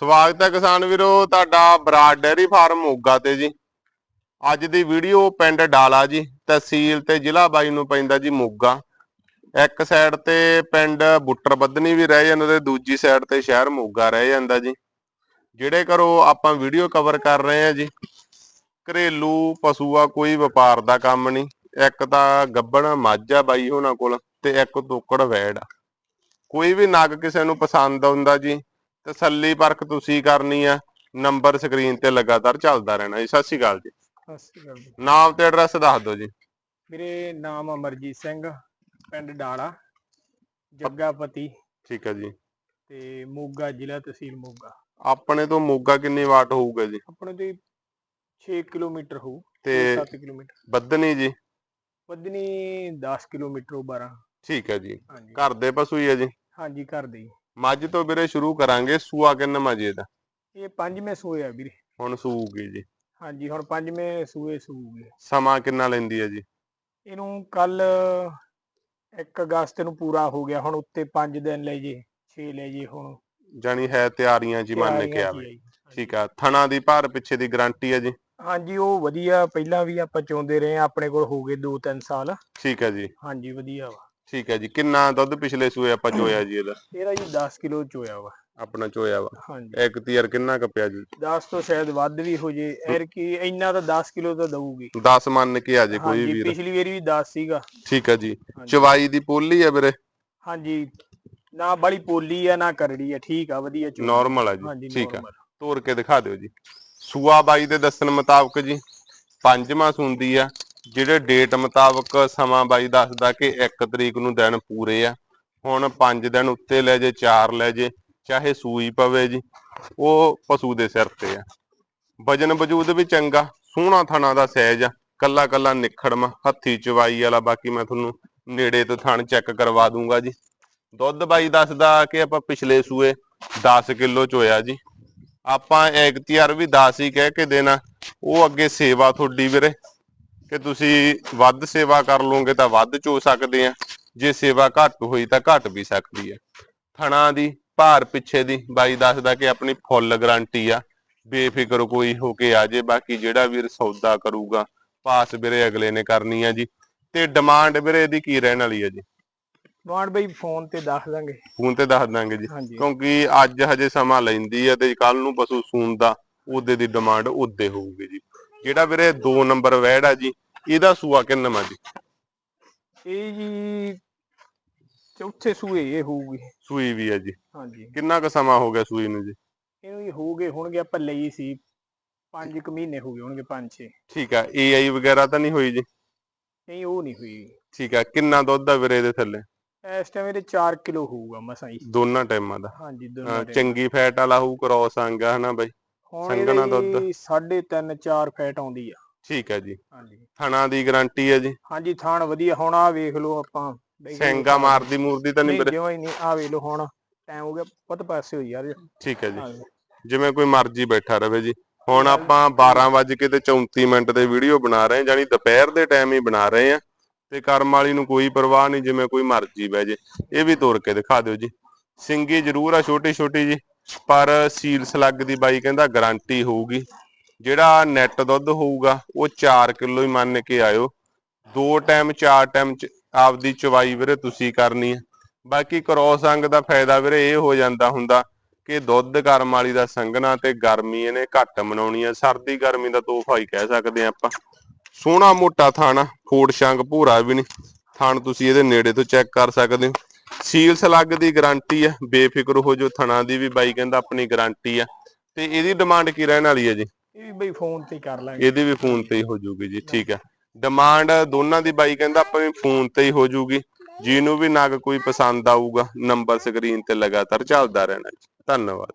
ਸਵਾਗਤ ਹੈ ਕਿਸਾਨ ਵੀਰੋ, ਤੁਹਾਡਾ ਬਰਾਡ ਡੈਰੀ ਫਾਰਮ ਮੋਗਾ ਤੇ ਜੀ। ਅੱਜ ਦੀ ਵੀਡੀਓ ਪਿੰਡ ਡਾਲਾ ਜੀ, ਤਹਿਸੀਲ ਤੇ ਜ਼ਿਲ੍ਹਾ ਬਾਈ ਨੂੰ ਪੈਂਦਾ ਜੀ ਮੋਗਾ। ਇੱਕ ਸਾਈਡ ਤੇ ਪਿੰਡ ਬੁੱਟਰ ਬੱਦਨੀ ਵੀ ਰਹਿ ਜਾਂਦਾ ਤੇ ਦੂਜੀ ਸਾਈਡ ਤੇ ਸ਼ਹਿਰ ਮੋਗਾ ਰਹਿ ਜਾਂਦਾ ਜੀ। ਜਿਹੜੇ ਘਰੋਂ ਆਪਾਂ ਵੀਡੀਓ ਕਵਰ ਕਰ ਰਹੇ ਹਾਂ ਜੀ, ਘਰੇਲੂ ਪਸ਼ੂ ਆ, ਕੋਈ ਵਪਾਰ ਦਾ ਕੰਮ ਨਹੀਂ। ਇੱਕ ਤਾਂ ਗੱਬਣ ਮੱਝ ਆ ਬਾਈ ਉਹਨਾਂ ਕੋਲ ਤੇ ਇੱਕ ਤੋਕੜ ਵੈੜ ਆ। ਕੋਈ ਵੀ ਨਗ ਕਿਸੇ ਨੂੰ ਪਸੰਦ ਆਉਂਦਾ ਜੀ ਤਸੱਲੀ ਪਰਖ ਤੁਸੀਂ ਕਰਨੀ ਆ ਨੰਬਰ ਸਕਰੀਨ ਤੇ ਲਗਾਤਾਰ ਚੱਲਦਾ ਰਹਿਣਾ ਜੀ। ਸਤਿ ਸ਼੍ਰੀ ਅਕਾਲ ਜੀ। ਸਤਿ ਸ਼੍ਰੀ ਅਕਾਲ ਜੀ। ਨਾਮ ਤੇ ਐਡਰੈਸ ਦੱਸ ਦਿਓ ਜੀ। ਮੇਰੇ ਨਾਮ ਅਮਰਜੀਤ ਸਿੰਘ ਪਿੰਡ ਡਾਲਾ ਜੱਗਾਪਤੀ। ਠੀਕ ਹੈ ਜੀ। ਤੇ ਮੋਗਾ ਜ਼ਿਲ੍ਹਾ ਤਹਿਸੀਲ ਮੋਗਾ। ਆਪਣੇ ਤੋਂ ਮੋਗਾ ਕਿੰਨੀ ਵਾਟ ਹੋਊਗਾ ਜੀ? ਆਪਣੇ ਤੋਂ 6 ਕਿਲੋਮੀਟਰ ਹੋਊ ਤੇ 7 ਕਿਲੋਮੀਟਰ। ਬੱਦਨੀ ਜੀ? ਵਧਨੀ 10 ਕਿਲੋਮੀਟਰ ਹੋਊ 12 ਠੀਕ ਹੈ ਜੀ। ਘਰ ਦੇ ਪਸ਼ੂ ਹੀ ਹੈ ਜੀ? ਹਾਂਜੀ ਘਰ ਦੇ ਹੀ। ਮੱਝ ਤੋਂ ਵੀਰੇ ਸ਼ੁਰੂ ਕਰਾਂਗੇ ਸੂਆ ਕਿੰਨਾ ਮਜੇ ਦਾ ਇਹ ਪੰਜਵੇਂ ਸੂਏ ਆ ਵੀਰੇ। ਹੁਣ ਸੂਊਗੀ ਜੀ। ਹਾਂਜੀ ਹੁਣ ਪੰਜਵੇਂ ਸੂਏ ਸੂਗੇ ਸਮਾਂ ਕਿੰਨਾ ਲੈਂਦੀ ਹੈ ਜੀ? ਇਹਨੂੰ ਕੱਲ 1 ਅਗਸਤ ਨੂੰ ਪੂਰਾ ਹੋ ਗਿਆ ਹੁਣ ਉੱਤੇ 5 ਦਿਨ ਲੈ ਜੇ 6 ਲੈ ਜੇ ਹੁਣ। ਜਾਣੀ ਹੈ ਤਿਆਰੀਆਂ ਜੀ ਮੰਨ ਕੇ ਆਵੇ ਆ। ਠੀਕ ਆ ਥਣਾ ਦੀ ਭਾਰ ਪਿੱਛੇ ਦੀ ਗਾਰੰਟੀ ਹੈ ਜੀ? ਹਾਂਜੀ ਉਹ ਵਧੀਆ ਪਹਿਲਾਂ ਵੀ ਆਪਾਂ ਚਾਹੁੰਦੇ ਰਹੇ ਆ ਆਪਣੇ ਕੋਲ ਹੋ ਗਏ 2-3 ਸਾਲ। ਠੀਕ ਹੈ ਜੀ। ਹਾਂਜੀ ਵਧੀਆ ਵਾ। ਠੀਕ ਹੈ ਜੀ ਕਿੰਨਾ ਦੁੱਧ ਪਿਛਲੇ ਸੂਏ ਆਪਾਂ ਚੋਇਆ ਜੀ ਇਹਦਾ? ਇਹਦਾ ਜੀ 10 ਕਿਲੋ ਚੋਇਆ ਵਾ। ਆਪਣਾ ਚੋਇਆ ਵਾ। ਹਾਂਜੀ। ਇੱਕ ਤੀਰ ਕਿੰਨਾ ਕੱਪਿਆ ਜੀ? 10 ਤੋਂ ਸ਼ਾਇਦ ਵੱਧ ਵੀ ਹੋ ਜੇ ਐਰ ਕੀ ਇੰਨਾ ਤਾਂ 10 ਕਿਲੋ ਤਾਂ ਦਊਗੀ। 10 ਮੰਨ ਕੇ ਆ ਜੇ ਕੋਈ ਵੀਰ। ਪਿਛਲੀ ਵਾਰੀ ਵੀ 10 ਸੀਗਾ। ਠੀਕ ਹੈ ਜੀ। ਚਵਾਈ ਦੀ ਪੋਲੀ ਆ ਵੀਰੇ? ਹਾਂਜੀ। ਨਾ ਬੜੀ ਪੋਲੀ ਆ ਨਾ ਕਰੜੀ ਆ। ਠੀਕ ਆ ਵਧੀਆ ਚੋਈ। ਨਾਰਮਲ ਆ ਜੀ। ਠੀਕ ਆ। ਤੋੜ ਕੇ ਦਿਖਾ ਦਿਓ ਜੀ। ਸੂਆ ਬਾਈ ਦੇ ਦੱਸਣ ਮੁਤਾਬਕ ਜੀ ਪੰਜਵਾਂ ਸੁੰਦੀ ਆ। ਜਿਹੜੇ ਡੇਟ ਮੁਤਾਬਕ ਸਮਾਂ ਬਾਈ ਦੱਸਦਾ ਕਿ 1 ਤਰੀਕ ਨੂੰ ਦਿਨ ਪੂਰੇ ਆ, ਹੁਣ 5 ਦਿਨ ਉੱਤੇ ਲੈ ਜੇ 4 ਲੈ ਜੇ, ਚਾਹੇ ਸੂਈ ਪਵੇ ਜੀ, ਉਹ ਪਸ਼ੂ ਦੇ ਸਿਰ ਤੇ ਆ। ਵਜਨ ਵਜੂਦ ਵੀ ਚੰਗਾ, ਸੋਹਣਾ ਥਣਾ ਦਾ ਸਾਈਜ਼ ਆ, ਕੱਲਾ ਕੱਲਾ ਨਿਖੜਮਾ ਹੱਥੀ ਚਵਾਈ ਵਾਲਾ, ਬਾਕੀ ਮੈਂ ਤੁਹਾਨੂੰ ਨੇੜੇ ਤੋਂ ਥਣ ਚੈੱਕ ਕਰਵਾ ਦੂੰਗਾ ਜੀ। ਦੁੱਧ ਬਾਈ ਦੱਸਦਾ ਕਿ ਆਪਾਂ ਪਿਛਲੇ ਸੂਏ 10 ਕਿਲੋ ਚੋਇਆ ਜੀ। ਆਪਾਂ ਐਗਤੀਆਰ ਵੀ 10 ਹੀ ਕਹਿ ਕੇ ਦੇਣਾ, ਉਹ ਅੱਗੇ ਸੇਵਾ ਤੁਹਾਡੀ ਵੀਰੇ। ਕਿ ਤੁਸੀਂ ਵੱਧ ਸੇਵਾ ਕਰ ਲਓਗੇ ਤਾਂ ਵੱਧ ਚੋ ਸਕਦੇ ਆ ਜੇ ਸੇਵਾ ਘੱਟ ਹੋਈ ਤਾਂ ਘੱਟ ਵੀ ਸਕਦੀ ਹੈ। ਥਣਾ ਦੀ ਭਾਰ ਪਿੱਛੇ ਦੀ ਬਾਈ ਦੱਸਦਾ ਕਿ ਆਪਣੀ ਫੁੱਲ ਗਾਰੰਟੀ ਆ। ਬੇਫਿਕਰ ਕੋਈ ਹੋ ਕੇ ਆ ਜੇ। ਬਾਕੀ ਜਿਹੜਾ ਵੀਰ ਸੌਦਾ ਕਰੂਗਾ ਪਾਸ ਵੀਰੇ ਅਗਲੇ ਨੇ ਕਰਨੀ ਆ ਜੀ। ਤੇ ਡਿਮਾਂਡ ਵੀਰੇ ਇਹਦੀ ਕੀ ਰਹਿਣ ਵਾਲੀ ਹੈ ਜੀ? ਗਵਾਂਢ ਬਈ ਫੋਨ ਤੇ ਦੱਸ ਦਾਂਗੇ। ਫੋਨ ਤੇ ਦੱਸ ਦਾਂਗੇ ਜੀ। ਕਿਉਂਕਿ ਅੱਜ ਹਜੇ ਸਮਾਂ ਲੈਂਦੀ ਹੈ ਤੇ ਕੱਲ ਨੂੰ ਪਸ਼ੂ ਸੂਣ ਦਾ ਉਹਦੇ ਦੀ ਡਿਮਾਂਡ ਉਹਦੇ ਹੋਊਗੀ ਜੀ। ਜਿਹੜਾ ਵੀਰੇ 2 ਨੰਬਰ ਵੈੜ ਆ ਜੀ ਇਹਦਾ ਸੂਆ ਕਿੰਨਾ ਜੀ? ਇਹ ਜੀ ਚੌਥੇ ਸੂਏ ਇਹ ਹੋਊਗੀ। ਸੂਈ ਵੀ ਹੈ ਜੀ। ਹਾਂਜੀ। ਕਿੰਨਾ ਕੁ ਸਮਾਂ ਹੋ ਗਿਆ ਸੂਈ ਨੂੰ ਜੀ? ਇਹਨੂੰ ਵੀ ਹੋਊਗੇ ਹੋਣਗੇ ਆਪਾਂ ਲਈ ਸੀ 5 ਕੁ ਮਹੀਨੇ ਹੋ ਗਏ ਹੋਣਗੇ 5-6 ਠੀਕ ਆ ਏਆਈ ਵਗੈਰਾ ਤਾਂ ਨਹੀਂ ਹੋਈ ਜੀ? ਨਹੀਂ ਉਹ ਨਹੀਂ ਹੋਈ। ਠੀਕ ਆ ਕਿੰਨਾ ਦੁੱਧ ਆ ਵੀਰੇ ਇਹਦੇ ਥੱਲੇ? ਇਸ ਟਾਈਮ ਇਹਦੇ 4 ਕਿਲੋ ਹੋਊਗਾ ਮਸਾਂ ਹੀ ਦੋਨਾਂ ਟਾਈਮਾਂ ਦਾ। ਹਾਂਜੀ ਦੋਨਾਂ ਦੇ। ਚੰਗੀ ਫੈਟ ਵਾਲਾ ਹੋਊ ਕ੍ਰੋਸ ਅੰਗ ਆ ਹਨਾ ਬਾਈ? ਸੰਘਣਾ ਦੁੱਧ। 3.5 4 ਫੈਟ ਆਉਂਦੀ ਆ। ਠੀਕ ਹੈ ਜੀ। ਹਾਂਜੀ। ਥਣਾ ਦੀ ਗਾਰੰਟੀ ਹੈ ਜੀ। ਹਾਂਜੀ ਥਾਣ ਵਧੀਆ। ਹੁਣ ਆ ਵੇਖ ਲਓ ਆਪਾਂ। ਸਿੰਗਾ ਮਾਰਦੀ ਮੂਰਦੀ ਤਾਂ ਨਹੀਂ ਵੀਰੇ। ਜਿਉਂ ਹੀ ਨਹੀਂ ਆ ਵੇਖ ਲਓ ਹੁਣ ਟਾਈਮ ਹੋ ਗਿਆ ਪੁੱਤ ਪਾਸੇ ਹੋਈ ਯਾਰ। ਠੀਕ ਹੈ ਜੀ। ਜਿਵੇਂ ਕੋਈ ਮਰਜ਼ੀ ਬੈਠਾ ਰਵੇ ਜੀ। ਹੁਣ ਆਪਾਂ 12 ਵਜੇ ਕੇ ਤੇ 34 ਮਿੰਟ ਦੇ ਵੀਡੀਓ ਬਣਾ ਰਹੇ ਹਾਂ ਜਾਨੀ ਦੁਪਹਿਰ ਦੇ ਟਾਈਮ ਹੀ ਬਣਾ ਰਹੇ ਹਾਂ। ਤੇ ਕਰਮ ਵਾਲੀ ਨੂੰ ਕੋਈ ਪਰਵਾਹ ਨਹੀਂ ਜਿਵੇਂ ਕੋਈ ਮਰਜ਼ੀ ਬਹਿ ਜੇ। ਇਹ ਵੀ ਤੋੜ ਕੇ ਦਿਖਾ ਦਿਓ ਜੀ। ਸਿੰਗੀ ਜ਼ਰੂਰ ਆ ਛੋਟੀ ਛੋਟੀ ਜੀ। ਪਰ ਸੀਲ ਸਲੱਗ ਦੀ ਬਾਈ ਕਹਿੰਦਾ ਗਾਰੰਟੀ ਹੋਊਗੀ। ਜਿਹੜਾ ਨੈਟ ਦੁੱਧ ਹੋਊਗਾ, ਉਹ 4 ਕਿਲੋ ਹੀ ਮੰਨ ਕੇ ਆਇਓ। ਦੋ ਟਾਈਮ, ਚਾਰ ਟਾਈਮ ਆਪਦੀ ਚਵਾਈ ਵੀਰੇ ਤੁਸੀਂ ਕਰਨੀ ਹੈ ਬਾਕੀ ਕਰੋਸ ਅੰਗ ਦਾ ਫਾਇਦਾ ਵੀਰੇ ਇਹ ਹੋ ਜਾਂਦਾ ਹੁੰਦਾ ਕਿ ਦੁੱਧ ਕਰਮ ਵਾਲੀ ਦਾ ਸੰਘਣਾ ਤੇ ਗਰਮੀ ਇਹਨੇ ਘੱਟ ਮਨਾਉਣੀ ਆ। ਸਰਦੀ ਗਰਮੀ ਦਾ ਤੋਹਫਾ ਹੀ ਕਹਿ ਸਕਦੇ ਆ ਆਪਾਂ। ਸੋਹਣਾ ਮੋਟਾ ਥਾਣਾ ਫੋੜ ਸ਼ੰਗ ਭੂਰਾ ਵੀ ਨਹੀਂ। ਥਾਣ ਤੁਸੀਂ ਇਹਦੇ ਨੇੜੇ ਤੋਂ ਚੈੱਕ ਕਰ ਸਕਦੇ ਹੋ। ਸੀਲ ਸਲੱਗ ਦੀ ਗਾਰੰਟੀ ਆ ਬੇਫਿਕਰ ਹੋ ਜੋ ਥਣਾ ਦੀ ਵੀ ਬਾਈ ਕਹਿੰਦਾ ਆਪਣੀ ਗਾਰੰਟੀ ਆ। ਤੇ ਇਹਦੀ ਡਿਮਾਂਡ ਕੀ ਰਹਿਣ ਵਾਲੀ ਹੈ ਜੀ? ਇਹ ਵੀ ਬਈ ਫੋਨ ਤੇ ਹੀ ਕਰ ਲਾਂਗੇ। ਇਹਦੀ ਵੀ ਫੋਨ ਤੇ ਹੀ ਹੋ ਜੂਗੀ ਜੀ ਠੀਕ ਹੈ ਡਿਮਾਂਡ ਦੋਨਾਂ ਦੀ ਬਾਈ ਕਹਿੰਦਾ ਆਪਣੀ ਫੋਨ ਤੇ ਹੀ ਹੋ ਜੂਗੀ। ਜਿਹਨੂੰ ਵੀ ਨਗ ਕੋਈ ਪਸੰਦ ਆਊਗਾ ਨੰਬਰ ਸਕਰੀਨ ਤੇ ਲਗਾਤਾਰ ਚੱਲਦਾ ਰਹਿਣਾ ਜੀ। ਧੰਨਵਾਦ।